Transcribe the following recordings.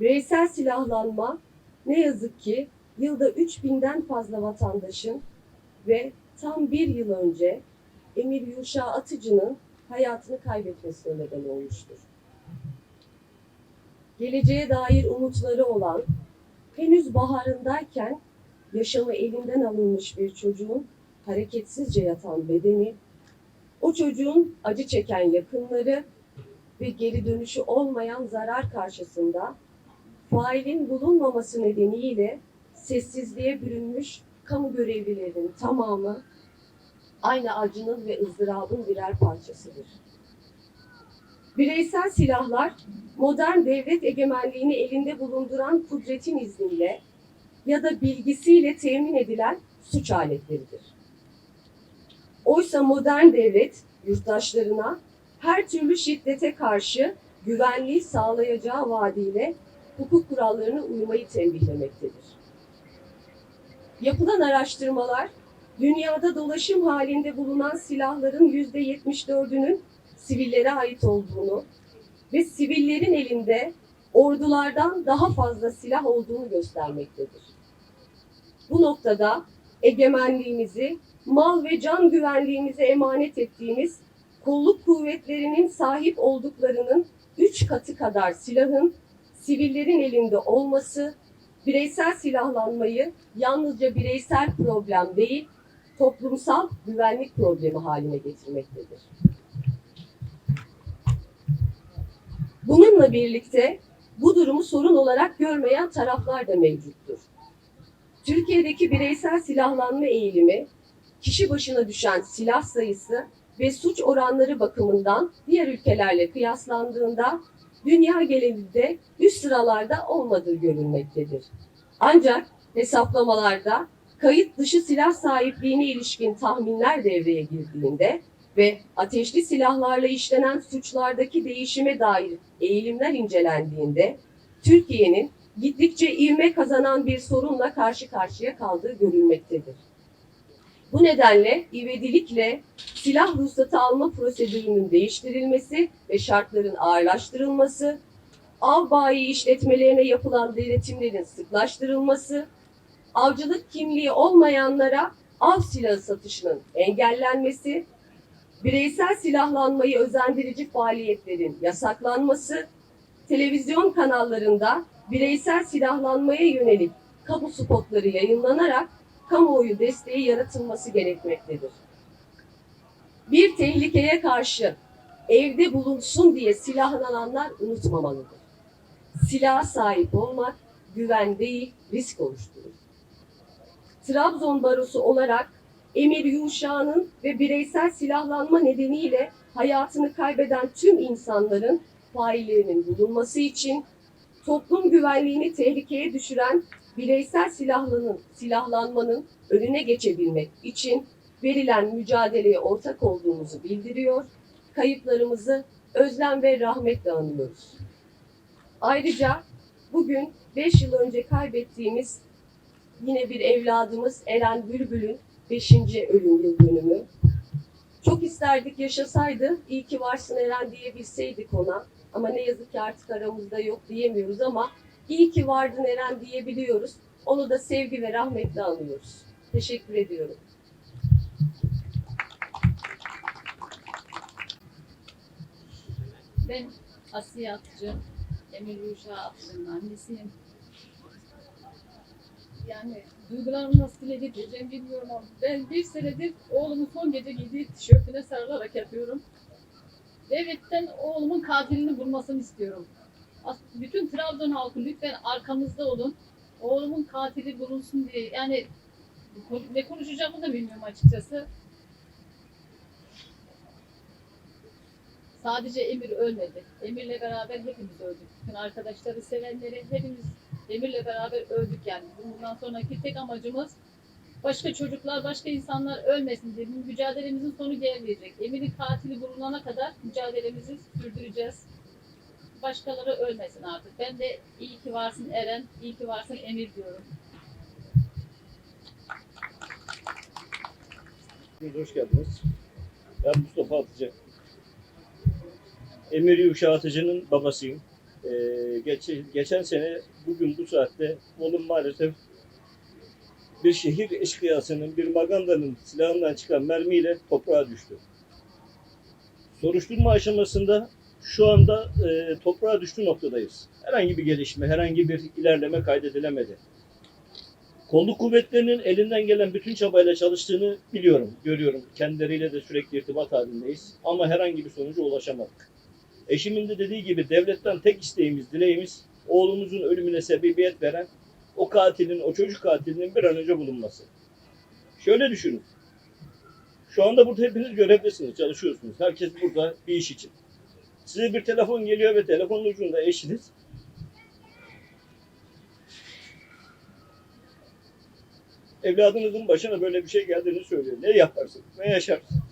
Bireysel silahlanma ne yazık ki yılda 3000'den fazla vatandaşın ve tam bir yıl önce Emir Yuşa Atıcı'nın hayatını kaybetmesine neden olmuştur. Geleceğe dair umutları olan, henüz baharındayken yaşamı elinden alınmış bir çocuğun hareketsizce yatan bedeni, o çocuğun acı çeken yakınları ve geri dönüşü olmayan zarar karşısında failin bulunmaması nedeniyle sessizliğe bürünmüş kamu görevlilerinin tamamı aynı acının ve ızdırabın birer parçasıdır. Bireysel silahlar modern devlet egemenliğini elinde bulunduran kudretin izniyle ya da bilgisiyle temin edilen suç aletleridir. Oysa modern devlet yurttaşlarına her türlü şiddete karşı güvenliği sağlayacağı vaadiyle hukuk kurallarına uymayı tembihlemektedir. Yapılan araştırmalar dünyada dolaşım halinde bulunan silahların %74'ünün sivillere ait olduğunu ve sivillerin elinde ordulardan daha fazla silah olduğunu göstermektedir. Bu noktada egemenliğimizi, mal ve can güvenliğimize emanet ettiğimiz kolluk kuvvetlerinin sahip olduklarının üç katı kadar silahın sivillerin elinde olması, bireysel silahlanmayı yalnızca bireysel problem değil, toplumsal güvenlik problemi haline getirmektedir. Bununla birlikte bu durumu sorun olarak görmeyen taraflar da mevcuttur. Türkiye'deki bireysel silahlanma eğilimi, kişi başına düşen silah sayısı ve suç oranları bakımından diğer ülkelerle kıyaslandığında dünya genelinde üst sıralarda olmadığı görülmektedir. Ancak hesaplamalarda kayıt dışı silah sahipliğine ilişkin tahminler devreye girdiğinde ve ateşli silahlarla işlenen suçlardaki değişime dair eğilimler incelendiğinde Türkiye'nin gittikçe ivme kazanan bir sorunla karşı karşıya kaldığı görülmektedir. Bu nedenle ivedilikle silah ruhsatı alma prosedürünün değiştirilmesi ve şartların ağırlaştırılması, av bayi işletmelerine yapılan denetimlerin sıklaştırılması, avcılık kimliği olmayanlara av silahı satışının engellenmesi, bireysel silahlanmayı özendirici faaliyetlerin yasaklanması, televizyon kanallarında bireysel silahlanmaya yönelik kamu spotları yayınlanarak kamuoyu desteği yaratılması gerekmektedir. Bir tehlikeye karşı evde bulunsun diye silahlananlar unutmamalıdır. Silaha sahip olmak güven değil, risk oluşturur. Trabzon Barosu olarak Emir Yuşa'nın ve bireysel silahlanma nedeniyle hayatını kaybeden tüm insanların faillerinin bulunması için toplum güvenliğini tehlikeye düşüren bireysel silahlanın, silahlanmanın önüne geçebilmek için verilen mücadeleye ortak olduğumuzu bildiriyor. Kayıplarımızı özlem ve rahmetle anıyoruz. Ayrıca bugün 5 yıl önce kaybettiğimiz yine bir evladımız Eren Bülbül'ün 5. ölüm yıl dönümü. Çok isterdik yaşasaydı, iyi ki varsın Eren diyebilseydik ona. Ama ne yazık ki artık aramızda yok diyemiyoruz ama iyi ki vardın Eren diyebiliyoruz. Onu da sevgi ve rahmetle anıyoruz. Teşekkür ediyorum. Ben Asiye Atıcı, Emir Yuşa Atıcı'nın annesiyim. Yani duygularımı nasıl dile getireceğim bilmiyorum ama ben bir senedir oğlumun son gece giydiği tişörtüne sarılarak yatıyorum. Devletten oğlumun katilini bulmasını istiyorum. Bütün Trabzon halkı lütfen arkamızda olun. Oğlumun katili bulunsun diye. Yani ne konuşacağımı da bilmiyorum açıkçası. Sadece Emir ölmedi. Emir'le beraber hepimiz öldük. Bütün arkadaşları, sevenleri hepimiz Emir'le beraber öldük yani. Bundan sonraki tek amacımız başka çocuklar, başka insanlar ölmesin diye mücadelemizin sonu gelmeyecek. Emir'in katili bulunana kadar mücadelemizi sürdüreceğiz. Başkaları ölmesin artık. Ben de iyi ki varsın Eren, iyi ki varsın Emir diyorum. Hoş geldiniz. Ben Mustafa Atıcı. Emir Yuşa Atıcı'nın babasıyım. Ee, geç, geçen sene bugün bu saatte oğlum maalesef bir şehir eşkıyasının, bir magandanın silahından çıkan mermiyle toprağa düştü. Soruşturma aşamasında şu anda e, toprağa düştü noktadayız. Herhangi bir gelişme, herhangi bir ilerleme kaydedilemedi. Kolluk kuvvetlerinin elinden gelen bütün çabayla çalıştığını biliyorum, görüyorum. Kendileriyle de sürekli irtibat halindeyiz. Ama herhangi bir sonuca ulaşamadık. Eşimin de dediği gibi devletten tek isteğimiz, dileğimiz oğlumuzun ölümüne sebebiyet veren o katilin, o çocuk katilinin bir an önce bulunması. Şöyle düşünün. Şu anda burada hepiniz görevdesiniz, çalışıyorsunuz. Herkes burada bir iş için. Size bir telefon geliyor ve telefonun ucunda eşiniz. Evladınızın başına böyle bir şey geldiğini söylüyor. Ne yaparsınız? Ne yaşarsınız?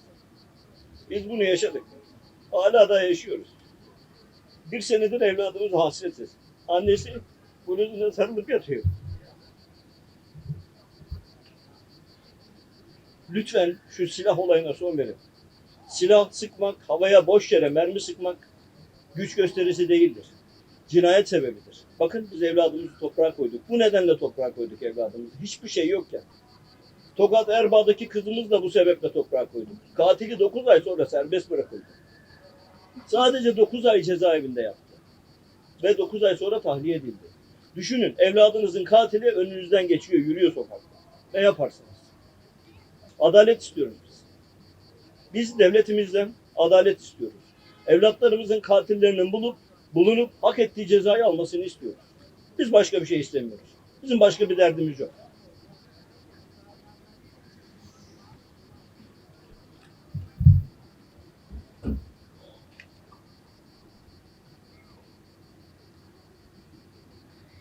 Biz bunu yaşadık. Hala da yaşıyoruz. Bir senedir evladımız hasretsiz. Annesi bluzuna sarılıp yatıyor. Lütfen şu silah olayına son verin. Silah sıkmak, havaya boş yere mermi sıkmak güç gösterisi değildir. Cinayet sebebidir. Bakın biz evladımızı toprağa koyduk. Bu nedenle toprağa koyduk evladımızı. Hiçbir şey yokken. Tokat Erbaa'daki kızımız da bu sebeple toprağa koyduk. Katili 9 ay sonra serbest bırakıldı. Sadece 9 ay cezaevinde yattı. Ve 9 ay sonra tahliye edildi. Düşünün evladınızın katili önünüzden geçiyor, yürüyor sokakta. Ne yaparsınız? Adalet istiyoruz biz. Devletimizden adalet istiyoruz. Evlatlarımızın katillerinin bulup bulunup hak ettiği cezayı almasını istiyoruz. Biz başka bir şey istemiyoruz. Bizim başka bir derdimiz yok.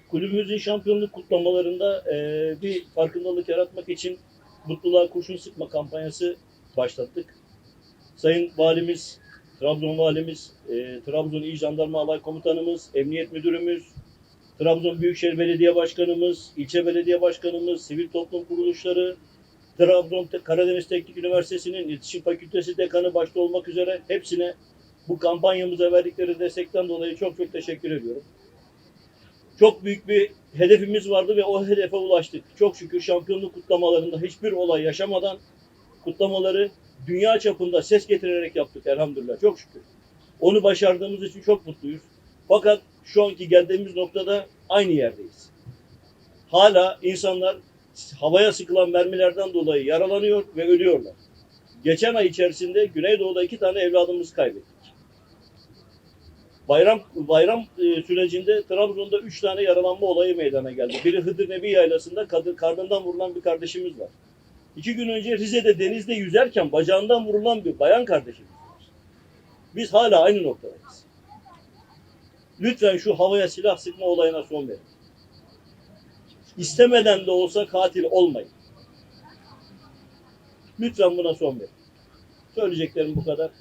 Kulübümüzün şampiyonluk kutlamalarında eee, bir farkındalık yaratmak için mutluluğa kurşun sıkma kampanyası başlattık. Sayın Valimiz, Trabzon Valimiz, eee, Trabzon İl Jandarma Alay Komutanımız, Emniyet Müdürümüz, Trabzon Büyükşehir Belediye Başkanımız, ilçe belediye başkanımız, sivil toplum kuruluşları, Trabzon Karadeniz Teknik Üniversitesi'nin İletişim Fakültesi Dekanı başta olmak üzere hepsine bu kampanyamıza verdikleri destekten dolayı çok çok teşekkür ediyorum. Çok büyük bir hedefimiz vardı ve o hedefe ulaştık. Çok şükür şampiyonluk kutlamalarında hiçbir olay yaşamadan kutlamaları dünya çapında ses getirerek yaptık elhamdülillah. Çok şükür. Onu başardığımız için çok mutluyuz. Fakat şu anki geldiğimiz noktada aynı yerdeyiz. Hala insanlar havaya sıkılan mermilerden dolayı yaralanıyor ve ölüyorlar. Geçen ay içerisinde Güneydoğu'da iki tane evladımız kaybettik. Bayram bayram e, sürecinde Trabzon'da üç tane yaralanma olayı meydana geldi. Biri Hıdır Nebi Yaylası'nda kadın, karnından vurulan bir kardeşimiz var. İki gün önce Rize'de denizde yüzerken bacağından vurulan bir bayan kardeşimiz var. Biz hala aynı noktadayız. Lütfen şu havaya silah sıkma olayına son verin. İstemeden de olsa katil olmayın. Lütfen buna son verin. Söyleyeceklerim bu kadar.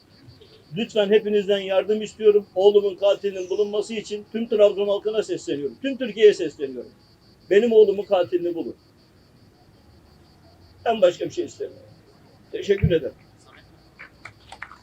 Lütfen hepinizden yardım istiyorum. Oğlumun katilinin bulunması için tüm Trabzon halkına sesleniyorum. Tüm Türkiye'ye sesleniyorum. Benim oğlumun katilini bulun. Ben başka bir şey istemiyorum. Teşekkür ederim.